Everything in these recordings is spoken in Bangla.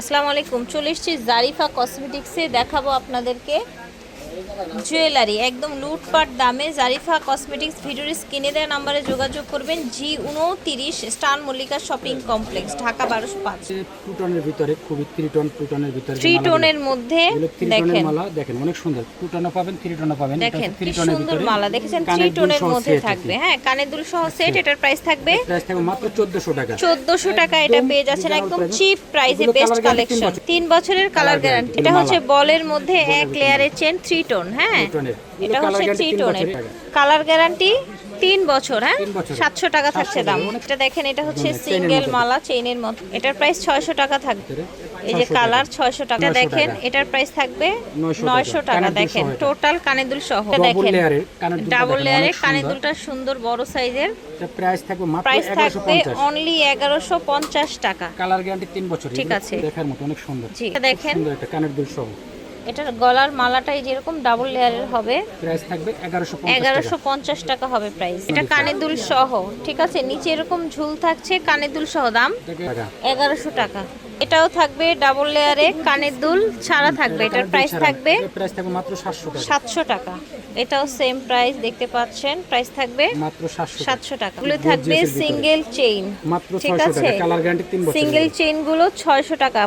আসসালামু আলাইকুম। চলে এসেছি জারিফা কসমেটিক্সে দেখাবো আপনাদেরকে জুয়েলারি একদম লুটপাট দামে জারিফা কসমেটিক্স ভিডিওর স্ক্রিনে দেওয়া নাম্বারে যোগাযোগ করবেন জি উনতিরিশ star Mallika shopping complex Dhaka বারোশো পাঁচ। টু টনের ভিতরে খুবই থ্রি টন টু টনের ভিতরে থ্রি টোনের মধ্যে দেখেন। মালা দেখেন অনেক সুন্দর। টু টনও পাবেন থ্রি টনও পাবেন দেখেন থ্রি কি টনের সুন্দর মালা দেখেছেন? থ্রি টোনের মধ্যে থাকবে হ্যাঁ কানের দুল সহ সেট এটার প্রাইস থাকবে প্রাইস থাকবে মাত্র চোদ্দশো টাকা। চোদ্দশো টাকা এটা পেয়ে যাচ্ছেন একদম চিপ প্রাইসে বেস্ট কালেকশন তিন বছরের কালার গ্যারান্টি এটা হচ্ছে বলের মধ্যে এক লেয়ারের চেন থ্রি টোন হ্যাঁ। এটা হচ্ছে colour থ্রি টোনের কালার গ্যারান্টি তিন বছর হ্যাঁ? সাতশো টাকা থাকছে দাম। এটা দেখেন এটা হচ্ছে সিঙ্গেল মালা চেইনের মতো এটার প্রাইস ছয়শো টাকা থাকবে এই যে কালার ছয়শো টাকা দেখেন এটার প্রাইস থাকবে নয়শো টাকা। দেখেন। টোটাল কানের দুল সহ। দেখেন ডাবল লেয়ারে কানের সুন্দর। দুলটা সুন্দর বড় সাইজের প্রাইস থাকবে প্রাইস থাকবে অনলি এগারোশো পঞ্চাশ টাকা। কালার গ্যারান্টি তিন বছর ঠিক আছে। দেখার মতো অনেক সুন্দর। দেখেন। সুন্দর কানের দুল সহ। এটার গলার মালাটাই যেরকম ডাবল লেয়ারের হবে। প্রাইস থাকবে এগারোশো পঞ্চাশ এগারোশো টাকা পঞ্চাশ টাকা হবে প্রাইস এটা কানের দুল সহ ঠিক আছে? নিচে এরকম ঝুল থাকছে কানের দুল সহ দাম। দেখে টাকা। এগারোশো টাকা। এটাও থাকবে ডাবল লেয়ারে কানের দুল ছাড়া থাকবে। এটার প্রাইস থাকবে প্রাইস থাকবে মাত্র সাতশো টাকা। সাতশো টাকা। এটাও সেম প্রাইস দেখতে পাচ্ছেন? প্রাইস থাকবে মাত্র সাতশো সাতশো টাকা। এগুলো থাকবে সিঙ্গেল চেইন মাত্র ঠিক ছয়শো আছে? টাকা। কালার গ্যারান্টি তিন বছর সিঙ্গেল চেইনগুলো ছয়শো টাকা।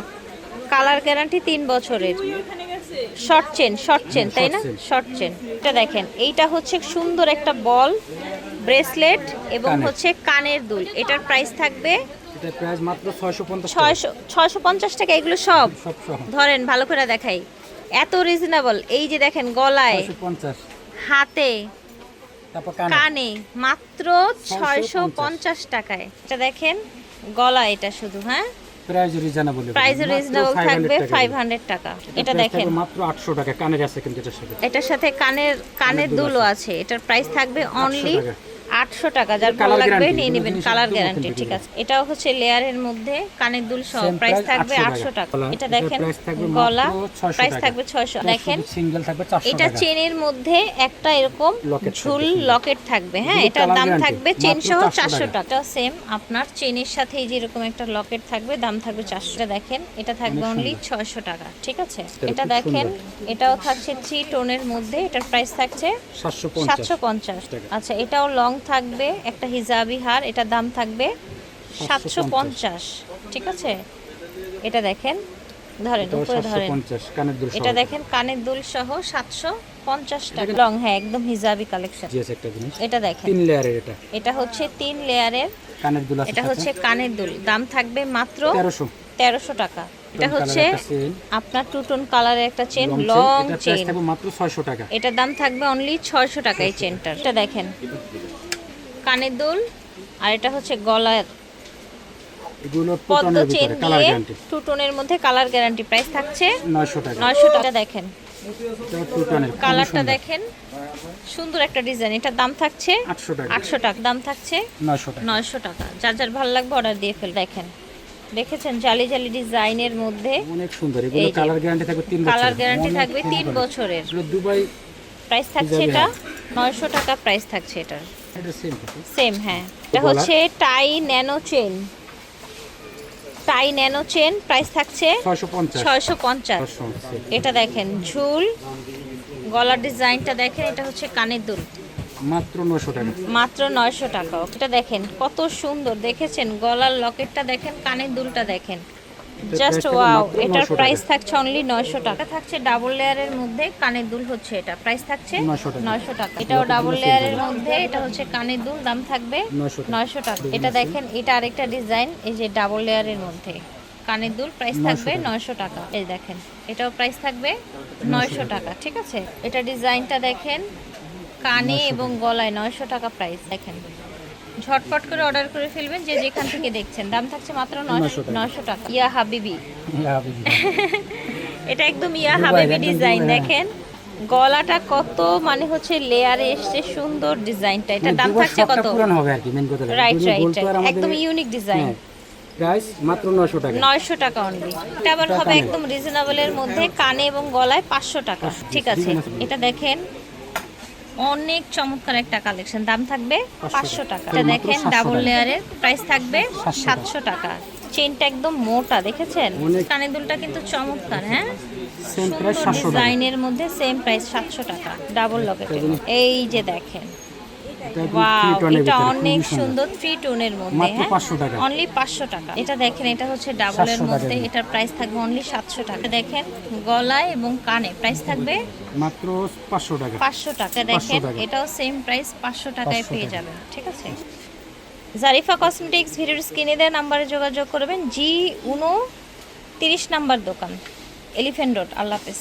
কালার গ্যারান্টি তিন বছরের। শর্ট চেন শর্ট চেন তাই না? শর্ট চেন এটা দেখেন এইটা হচ্ছে সুন্দর একটা বল ব্রেসলেট এবং হচ্ছে কানের দুল। এটার প্রাইস থাকবে ছয়শো পঞ্চাশ টাকা। এগুলো সব। ধরেন ভালো করে দেখাই। এত রিজনেবল এই যে দেখেন গলায় হাতে কানে। কানে মাত্র ছয়শো পঞ্চাশ। টাকায়। এটা দেখেন গলা এটা শুধু হ্যাঁ? প্রাইস রিজনেবল প্রাইস রিজনেবল থাকবে ফাইভ হান্ড্রেড টাকা। এটা দেখেন। মাত্র আটশো টাকা কানের আছে কিন্তু এটার সাথে। এটার সাথে কানের কানের দুল দুলও আছে। এটার প্রাইস থাকবে অনলি। আটশো টাকা যার ভালো লাগবে নিয়ে নেবেন কালার গ্যারান্টি ঠিক আছে। এটাও হচ্ছে লেয়ারের মধ্যে কানের দুল সহ প্রাইস থাকবে আটশো টাকা। এটা দেখেন গলা মাত্র 600 প্রাইস থাকবে ছয়শো। দেখেন এটা চেনের মধ্যে একটা এরকম ঝুল লকেট থাকবে। হ্যাঁ এটার দাম থাকবে চেন সহ চারশো টাকা। সেম আপনার চেনের সাথে এই যে এরকম একটা লকেট থাকবে দাম থাকবে চারশো দেখেন এটা থাকবে অনলি। ছয়শো টাকা ঠিক আছে? এটা দেখেন এটাও থাকছে থ্রি টোনের মধ্যে এটার প্রাইস থাকছে সাতশো পঞ্চাশ। আচ্ছা এটাও লং থাকবে একটা হিজাবি হার এটার দাম থাকবে সাতশো পঞ্চাশ ঠিক আছে? এটা দেখেন ধরেন উপরে ধরেন। পঞ্চাশ কানের দুল এটা দেখেন কানের দুল সহ সাতশো পঞ্চাশ টাকা। লং হ্যাঁ একদম হিজাবি কালেকশন। এটা দেখেন। তিন লেয়ারের এটা। এটা হচ্ছে তিন লেয়ারের। কানের দুল এটা হচ্ছে কানের দুল। দাম থাকবে মাত্র তেরোশো। তেরোশো টাকা। এটা হচ্ছে আপনার টুটন কালারের একটা চেন লং চেন মাত্র ছয়শো টাকা। এটার দাম থাকবে অনলি ছয়শো টাকা এই চেনটার এটা দেখেন। কানের দুল আর এটা হচ্ছে গলার পদ্ম চেন দিয়ে টু টোনের মধ্যে কালার গ্যারান্টি প্রাইস থাকছে নয়শো টাকা। নয়শো টাকা দেখেন। কালারটা দেখেন। সুন্দর একটা ডিজাইন এটার দাম থাকছে আটশো টাকা। দাম থাকছে নয়শো টাকা। যার যার ভালো লাগবে অর্ডার দিয়ে ফেল দেখেন। দেখেছেন? জালি জালি ডিজাইনের মধ্যে অনেক সুন্দর। এগুলো। কালার গ্যারান্টি থাকবে তিন বছর কালার গ্যারান্টি থাকবে তিন বছরের। দুবাই প্রাইস থাকছে এটা। নয়শো টাকা প্রাইস থাকছে এটার। এটা সেম হ্যাঁ। এটা হচ্ছে tie nano chain tie nano chain price থাকছে ছয়শো পঞ্চাশ। এটা দেখেন ঝুল। গলার ডিজাইনটা দেখেন এটা হচ্ছে কানের দুল। মাত্র নয়শো টাকা। মাত্র নয়শো টাকা। এটা দেখেন কত সুন্দর। দেখেছেন? গলার লকেটটা দেখেন কানের দুলটা দেখেন। জাস্ট ওয়াও এটার প্রাইস থাকছে অনলি নয়শো টাকা। থাকছে ডাবল লেয়ারের মধ্যে কানের দুল হচ্ছে এটা। প্রাইস থাকছে 900 টাকা। এটাও ডাবল লেয়ারের মধ্যে এটা হচ্ছে কানের দুল দাম থাকবে 900 টাকা। এটা দেখেন এটা আরেকটা ডিজাইন এই যে ডাবল লেয়ারের মধ্যে। কানের দুল প্রাইস থাকবে টাকা। নয়শো টাকা। এই দেখেন এটাও প্রাইস থাকবে নয়শো টাকা। ঠিক আছে? এটা ডিজাইনটা দেখেন কানে এবং গলায় নয়শো টাকা প্রাইস দেখেন। ঝটপট করে অর্ডার করে ফেলবেন যে যেখান থেকে দেখছেন। দাম থাকছে মাত্র 900 টাকা। নয়শো টাকা। ইয়া হাবিবি। এটা একদম ইয়া হাবিবি ডিজাইন হ্যাঁ। দেখেন। গলাটা কত মানে হচ্ছে লেয়ারে এসছে সুন্দর ডিজাইনটা এটা দাম থাকছে কত? পুরান হবে আর কি মেন কথা। রাইট রাইট একদম ইউনিক ডিজাইন প্রাইস মাত্র নয়শো টাকা। নয়শো টাকা অনলি এটা আবার হবে একদম রিজনেবলের মধ্যে কানে এবং গলায় পাঁচশো টাকা। ঠিক আছে। এটা দেখেন অনেক চমৎকার একটা কালেকশন দাম থাকবে পাঁচশো টাকা। এটা দেখেন ডাবল। লেয়ারের প্রাইস থাকবে সাতশো টাকা। চেনটা একদম মোটা দেখেছেন? কানের দুলটা কিন্তু চমৎকার হ্যাঁ? সুন্দর সাতশো টাকা। ডিজাইনের মধ্যে সেম প্রাইস সাতশো টাকা। ডাবল লকেট এই যে দেখেন। এটা অনেক। সুন্দর। থ্রি টোনের মধ্যে হ্যাঁ? অনলি পাঁচশো টাকা। এটা দেখেন এটা হচ্ছে ডাবলের মধ্যে এটার প্রাইস থাকবে অনলি সাতশো টাকা। দেখেন গলায় এবং কানে প্রাইস থাকবে মাত্র পাঁচশো টাকা। পাঁচশো টাকা। দেখেন এটাও সেম প্রাইস পাঁচশো টাকায় পেয়ে যাবেন ঠিক আছে? জারিফা কসমেটিক্স ভিডিওর স্ক্রিনে দেওয়া নাম্বারে যোগাযোগ করবেন জি উনো তিরিশ নাম্বার দোকান এলিফেন্ট রোড আল্লাহ হাফেজ।